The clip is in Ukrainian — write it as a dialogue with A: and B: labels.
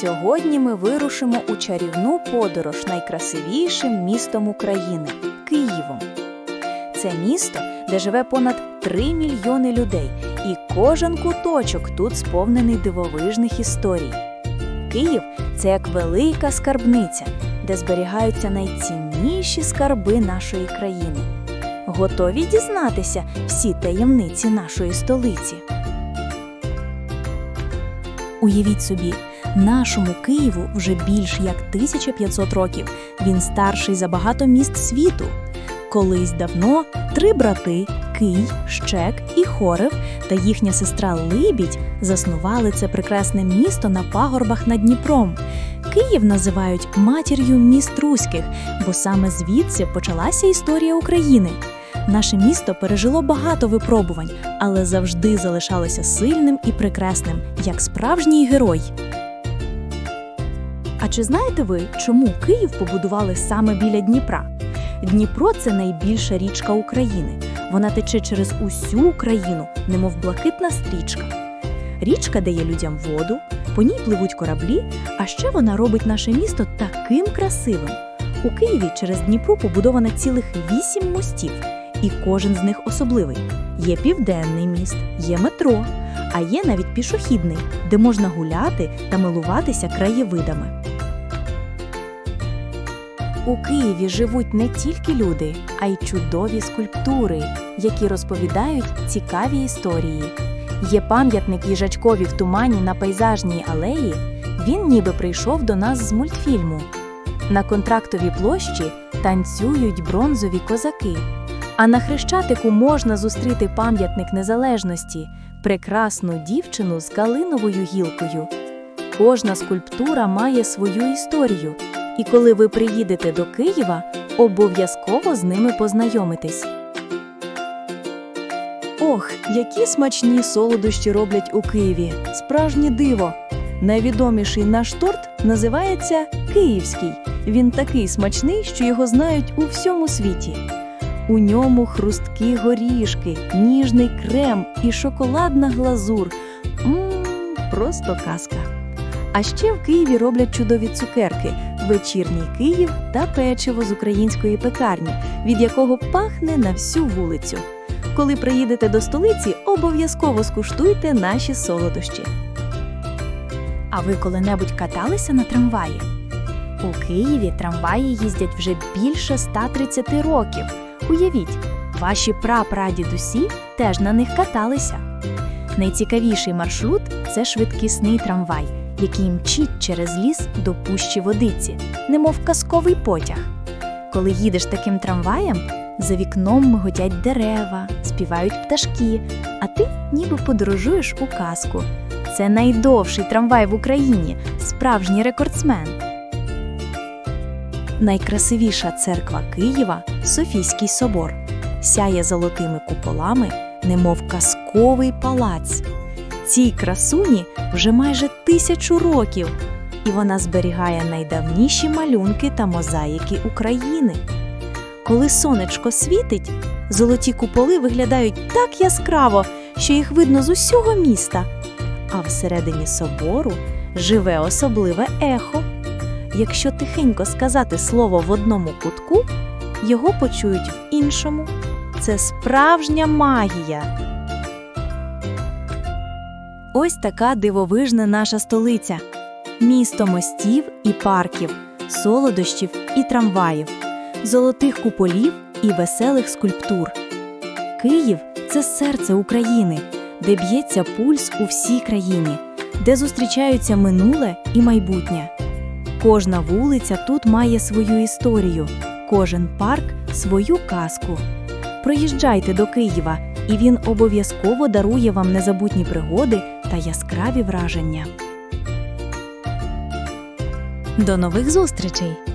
A: Сьогодні ми вирушимо у чарівну подорож найкрасивішим містом України Києвом. Це місто, де живе понад 3 мільйони людей, і кожен куточок тут сповнений дивовижних історій. Київ це як велика скарбниця, де зберігаються найцінніші скарби нашої країни. Готові дізнатися всі таємниці нашої столиці. Уявіть собі, нашому Києву вже більш як 1500 років. Він старший за багато міст світу. Колись давно три брати Кий, Щек і Хорев та їхня сестра Либідь заснували це прекрасне місто на пагорбах над Дніпром. Київ називають матір'ю міст руських, бо саме звідси почалася історія України. Наше місто пережило багато випробувань, але завжди залишалося сильним і прекрасним, як справжній герой. Чи знаєте ви, чому Київ побудували саме біля Дніпра? Дніпро це найбільша річка України. Вона тече через усю Україну, немов блакитна стрічка. Річка дає людям воду, по ній пливуть кораблі, а ще вона робить наше місто таким красивим. У Києві через Дніпро побудовано цілих вісім мостів, і кожен з них особливий. Є південний міст, є метро, а є навіть пішохідний, де можна гуляти та милуватися краєвидами. У Києві живуть не тільки люди, а й чудові скульптури, які розповідають цікаві історії. Є пам'ятник їжачкові в тумані на пейзажній алеї. Він ніби прийшов до нас з мультфільму. На контрактовій площі танцюють бронзові козаки. А на хрещатику можна зустріти пам'ятник незалежності, прекрасну дівчину з калиновою гілкою. Кожна скульптура має свою історію, і коли ви приїдете до Києва, обов'язково з ними познайомитесь. Ох, які смачні солодощі роблять у Києві! Справжнє диво! Найвідоміший наш торт називається Київський. Він такий смачний, що його знають у всьому світі. У ньому хрусткі горішки, ніжний крем і шоколадна глазур. Мм, просто казка. А ще в Києві роблять чудові цукерки, вечірній Київ та печиво з української пекарні, від якого пахне на всю вулицю. Коли приїдете до столиці, обов'язково скуштуйте наші солодощі. А ви коли-небудь каталися на трамваї? У Києві трамваї їздять вже більше 130 років. Уявіть, ваші прапрадідусі теж на них каталися. Найцікавіший маршрут це швидкісний трамвай, який мчить через ліс до пущі водиці, немов казковий потяг. Коли їдеш таким трамваєм, за вікном миготять дерева, співають пташки, а ти ніби подорожуєш у казку. Це найдовший трамвай в Україні, справжній рекордсмен. Найкрасивіша церква Києва Софійський собор, сяє золотими куполами, немов казковий палац. Цій красуні вже майже тисячу років, і вона зберігає найдавніші малюнки та мозаїки України. Коли сонечко світить, золоті куполи виглядають так яскраво, що їх видно з усього міста. А всередині собору живе особливе ехо. Якщо тихенько сказати слово в одному кутку, його почують в іншому. Це справжня магія. Ось така дивовижна наша столиця: місто мостів і парків, солодощів і трамваїв, золотих куполів і веселих скульптур. Київ це серце України, де б'ється пульс у всій країні, де зустрічаються минуле і майбутнє. Кожна вулиця тут має свою історію, кожен парк свою казку. Приїжджайте до Києва, і він обов'язково дарує вам незабутні пригоди та яскраві враження. До нових зустрічей!